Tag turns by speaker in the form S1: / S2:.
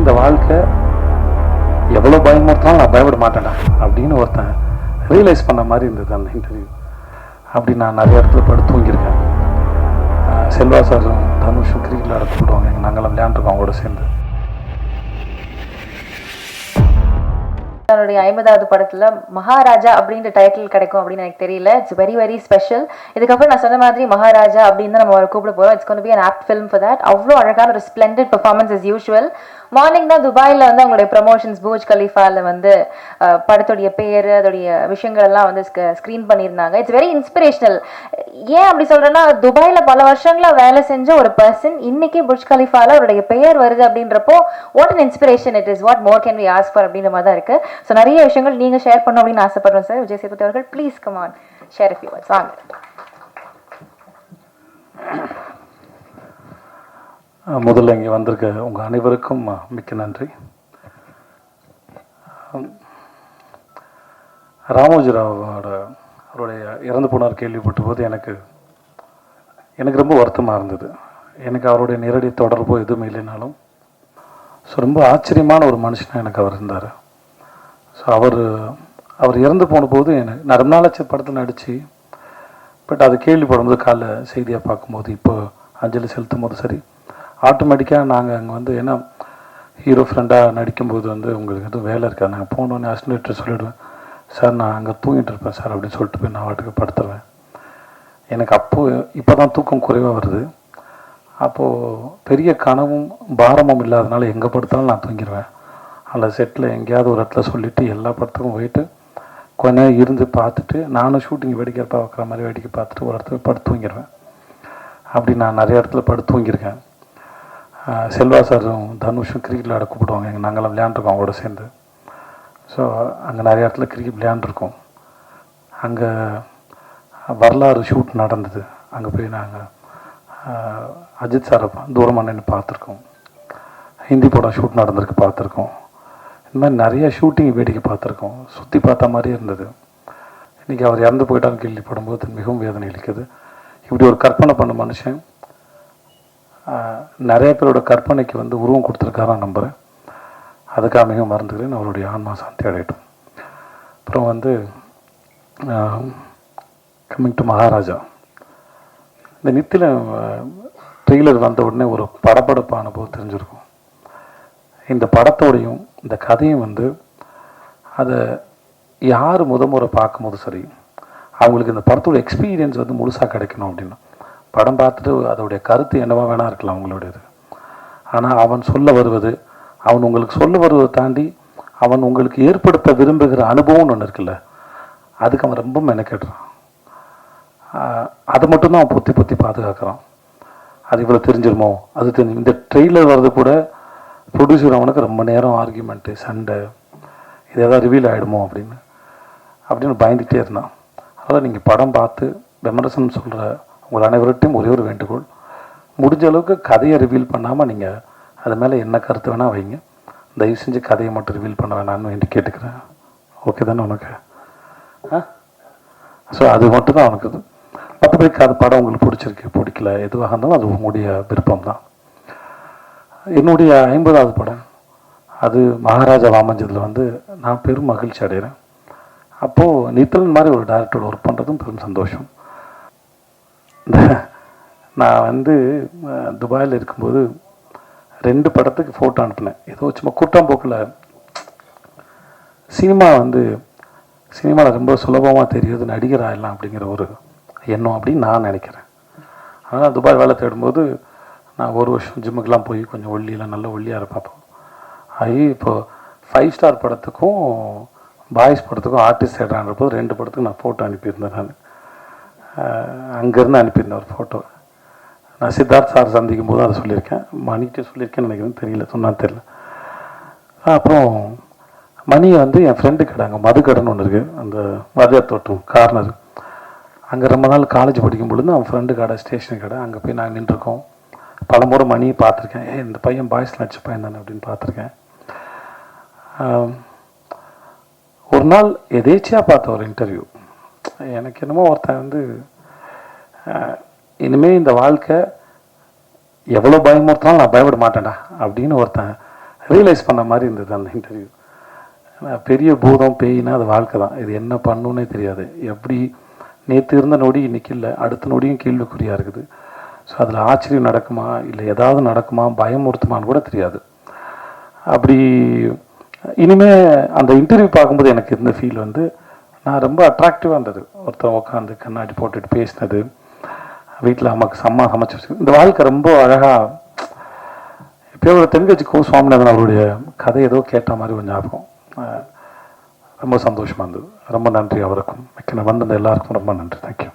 S1: இந்த வாழ்க்கை எவ்வளோ பயமுறுத்தாலும் நான் பயப்பட மாட்டேன்டா அப்படின்னு ஒருத்தன் ரியலைஸ் பண்ண மாதிரி இருந்தது அந்த இன்டர்வியூ அப்படி நான் நிறைய இடத்துல படுத்து தூங்கியிருக்கேன். செல்வா சாரும் தனுஷும் கிரிக்கெட் விளையாட கூப்பிடுவாங்க. நாங்களாம் விளையாண்டுருக்கோம் அவங்களோட சேர்ந்து.
S2: தன்னுடைய ஐம்பதாவது படத்துல மகாராஜா அப்படின்ற டைட்டில் கிடைக்கும் அப்படின்னு எனக்கு தெரியல. இட்ஸ் வெரி வெரி ஸ்பெஷல் இதுக்கப்புறம் நான் சொன்ன மாதிரி மகாராஜா அப்படின்னு தான் நம்ம கூப்பிட போறோம். It's gonna be an apt film for that அவ்வளோ அழகான ஒரு splendid performance is usual morning தான் துபாயில் வந்து அவங்களுடைய ப்ரமோஷன்ஸ் பூஜ் கலீஃபால வந்து படத்துடைய பேர் அதோடைய விஷயங்கள் எல்லாம் வந்து ஸ்க்ரீன் பண்ணியிருந்தாங்க. இட்ஸ் வெரி இன்ஸ்பிரேஷனல் ஏன் அப்படி சொல்றேன்னா துபாயில் பல வருஷங்களா வேலை செஞ்ச ஒரு பர்சன் இன்னைக்கு புர்ஜ் கலீஃபால அவருடைய பெயர் வருது அப்படின்றப்போ what an inspiration it is what more can we ask for அப்படின்ற மாதிரி தான் இருக்கு. ஸோ நிறைய விஷயங்கள் நீங்கள் ஷேர் பண்ணணும் அப்படின்னு ஆசைப்படுறோம் சார் விஜய் சேதுபதி அவர்கள் please come on share you words வாங்க.
S1: முதல்ல இங்கே வந்திருக்க உங்கள் அனைவருக்கும் மிக்க நன்றி. ராமோஜிராவோட அவருடைய இறந்து போனார் கேள்விப்பட்ட போது எனக்கு எனக்கு ரொம்ப வருத்தமாக இருந்தது. எனக்கு அவருடைய நேரடி தொடர்போ எதுவும் இல்லைனாலும் ஸோ ரொம்ப ஆச்சரியமான ஒரு மனுஷனாக எனக்கு அவர் இருந்தார். ஸோ அவர் அவர் இறந்து போன போது எனக்கு நான் ரொம்ப நாளாச்சு படத்தில் நடித்து பட் அது கேள்விப்படும்போது காலைல செய்தியாக பார்க்கும்போது இப்போ அஞ்சலி செலுத்தும் போது சரி ஆட்டோமேட்டிக்காக நாங்கள் அங்கே வந்து ஏன்னா ஹீரோ ஃப்ரெண்டாக நடிக்கும்போது வந்து உங்களுக்கு எதுவும் வேலை இருக்காது. நாங்கள் போனோன்னே அசிஸ்டன்ட் சொல்லிவிடுவேன் சார் நான் அங்கே தூங்கிட்டு இருப்பேன் சார் அப்படின்னு சொல்லிட்டு போய் நான் வாட்டுக்கு படுத்துருவேன். எனக்கு அப்போது இப்போ தான் தூக்கம் குறைவாக வருது. அப்போது பெரிய கனவும் பாரமும் இல்லாதனால எங்கே படுத்தாலும் நான் தூங்கிடுவேன் அதில் செட்டில் எங்கேயாவது ஒரு இடத்துல சொல்லிவிட்டு எல்லா படத்துக்கும் போயிட்டு கொஞ்ச நேரம் இருந்து பார்த்துட்டு நானும் ஷூட்டிங் வேடிக்கை பார்க்குற மாதிரி வேடிக்கை பார்த்துட்டு ஒரு இடத்துல படுத்து தூங்கிடுவேன் அப்படி நான் நிறைய இடத்துல படுத்து தூங்கியிருக்கேன். செல்வா சாரும் தனுஷும் கிரிக்கெட் விளையாட கூப்பிடுவாங்க. எங்கள் நாங்களாம் விளையாண்டுருக்கோம் அவங்களோட சேர்ந்து. ஸோ அங்கே நிறைய இடத்துல கிரிக்கெட் விளையாண்டுருக்கோம். அங்கே வரலாறு ஷூட் நடந்தது. அங்கே போய் நாங்கள் அஜித் சாரை தூரமாக நின்று பார்த்துருக்கோம். ஹிந்தி படம் ஷூட் நடந்திருக்கு பார்த்துருக்கோம். இந்த மாதிரி நிறைய ஷூட்டிங் வேடிக்கை பார்த்துருக்கோம். சுற்றி பார்த்த மாதிரியே இருந்தது. இன்றைக்கி அவர் இறந்து போயிட்டான்னு கேள்விப்படும்போது மிகவும் வேதனை அளிக்குது. இப்படி ஒரு கற்பனை பண்ண மனுஷன் நிறைய பேரோட கற்பனைக்கு வந்து உருவம் கொடுத்துருக்காரான்னு நம்புகிறேன் அதுக்காக மிகவும் மறந்துக்கிறேன் அவருடைய ஆன்மா சாந்தி அடையட்டும். அப்புறம் வந்து கம்மிங் டு மகாராஜா. இந்த நித்தில ட்ரெய்லர் வந்த உடனே ஒரு படபடப்பு அனுபவம் தெரிஞ்சிருக்கும். இந்த படத்தோடையும் இந்த கதையும் வந்து அதை யார் முத முறை பார்க்கும்போது சரி அவங்களுக்கு இந்த படத்தோட எக்ஸ்பீரியன்ஸ் வந்து முழுசாக கிடைக்கணும் அப்படின்னா படம் பார்த்துட்டு அதோடைய கருத்து என்னவா வேணா இருக்கலாம் அவங்களுடையது ஆனால் அவன் சொல்ல வருவது அவன் உங்களுக்கு சொல்ல வருவதை தாண்டி அவன் உங்களுக்கு ஏற்படுத்த விரும்புகிற அனுபவம்னு ஒன்று இருக்குல்ல அதுக்கு அவன் ரொம்ப மெனக்கெடுறான். அதை மட்டும்தான் அவன் பொத்தி பொத்தி பாதுகாக்கிறான். அது இவ்வளோ தெரிஞ்சிருமோ? அது தெரிஞ்சு இந்த ட்ரெயிலர் வர்றது கூட ப்ரொடியூசர் அவனுக்கு ரொம்ப நேரம் ஆர்கியூமெண்ட்டு சண்டை இது எதாவது ரிவீல் ஆகிடுமோ அப்படின்னு. அப்படின்னு பயந்துகிட்டே இருந்தான். அதனால் நீங்கள் படம் பார்த்து விமர்சனம் சொல்கிற உங்கள் அனைவர்கிட்டையும் ஒரே ஒரு வேண்டுகோள். முடிஞ்ச அளவுக்கு கதையை ரிவீல் பண்ணாமல் நீங்கள் அது மேலே என்ன கருத்து வேணால் வைங்க. தயவு செஞ்சு கதையை மட்டும் ரிவீல் பண்ண வேணான்னு வேண்டி கேட்டுக்கிறேன். ஓகே தானே உனக்கு? ஆ? ஸோ அது மட்டும் தான் உனக்கு இது. மற்றபடி அது படம் உங்களுக்கு பிடிச்சிருக்கு பிடிக்கல எதுவாக இருந்தாலும் அது உங்களுடைய விருப்பம் தான். என்னுடைய ஐம்பதாவது படம் அது மகாராஜா வாமஞ்சதில் வந்து நான் பெரும் மகிழ்ச்சி அடைகிறேன். அப்போது நித்தலன் மாதிரி ஒரு டேரக்டரோட ஒர்க் பண்ணுறதும் பெரும் சந்தோஷம். நான் வந்து துபாயில் இருக்கும்போது ரெண்டு படத்துக்கு ஃபோட்டோ அனுப்பினேன். ஏதோ சும்மா கூட்டம் போக்கில். சினிமா வந்து சினிமாவில் ரொம்ப சுலபமாக தெரியுது நடிகர் ஆயிடலாம் அப்படிங்கிற ஒரு எண்ணம் அப்படின்னு நான் நினைக்கிறேன். அதனால் துபாய் வேலை தேடும்போது நான் ஒரு வருஷம் ஜிம்முக்கெலாம் போய் கொஞ்சம் ஒல்லியெல்லாம் நல்ல ஒல்லியாக இருப்பேன் ஆகி இப்போது ஃபைவ் ஸ்டார் படத்துக்கும் பாய்ஸ் படத்துக்கும் ஆர்டிஸ்ட் தேடுறான்ற போது ரெண்டு படத்துக்கு நான் ஃபோட்டோ அனுப்பியிருந்தேன் நான். அங்கேருந்து அனுப்பியிருந்தேன் ஒரு ஃபோட்டோ நான் சித்தார்த் சார் சந்திக்கும் போது அதை சொல்லியிருக்கேன். மணிக்கு சொல்லியிருக்கேன்னு நினைக்கிறேன் தெரியல. சொன்னான்னு தெரியல. அப்புறம் மணி வந்து என் ஃப்ரெண்டு கடை அங்கே மது கடைன்னு ஒன்று இருக்குது அந்த வாத்தியார் தோட்டம் கார்னர் அங்கே ரொம்ப நாள் காலேஜ் படிக்கும் பொழுது அவன் ஃப்ரெண்டு கடை ஸ்டேஷன் கடை அங்கே போய் நாங்கள் நின்றுருக்கோம். பலமுறை மணியை பார்த்துருக்கேன். ஏ இந்த பையன் பாய்ஸ் லட்ச பையன் தானே அப்படின்னு பார்த்துருக்கேன். ஒரு நாள் எதேச்சியாக பார்த்த ஒரு இன்டர்வியூ எனக்கு என்னமோ ஒருத்தன் வந்து இனிமேல் இந்த வாழ்க்கை எவ்வளோ பயமுறுத்தினாலும் நான் பயப்பட மாட்டேன்டா அப்படின்னு ஒருத்தன் ரியலைஸ் பண்ண மாதிரி இருந்தது அந்த இன்டர்வியூ பெரிய பூதம் பேயினா அது வாழ்க்கை தான். இது என்ன பண்ணுன்னே தெரியாது. எப்படி நேற்று இருந்த நொடி இன்னைக்கு இல்லை அடுத்த நொடியும் கேள்விக்குறியாக இருக்குது. ஸோ அதில் ஆச்சரியம் நடக்குமா இல்லை ஏதாவது நடக்குமா பயமுறுத்துமான்னு கூட தெரியாது. அப்படி இனிமேல் அந்த இன்டர்வியூ பார்க்கும்போது எனக்கு இருந்த ஃபீல் வந்து நான் ரொம்ப அட்ராக்டிவாக இருந்தது. ஒருத்தர் உட்காந்து கண்ணாடி போட்டுட்டு பேசினது. வீட்டில் அம்மாக்கு அம்மா சமைச்சு இந்த வாழ்க்கை ரொம்ப அழகாக இப்போ ஒரு தென்கட்சி கோ சுவாமிநாதன் அவருடைய கதை ஏதோ கேட்ட மாதிரி ஒரு ஞாபகம். ரொம்ப சந்தோஷமாக இருந்தது. ரொம்ப நன்றி அவருக்கும். மிக்க வந்த எல்லாருக்கும் ரொம்ப நன்றி. தேங்க்யூ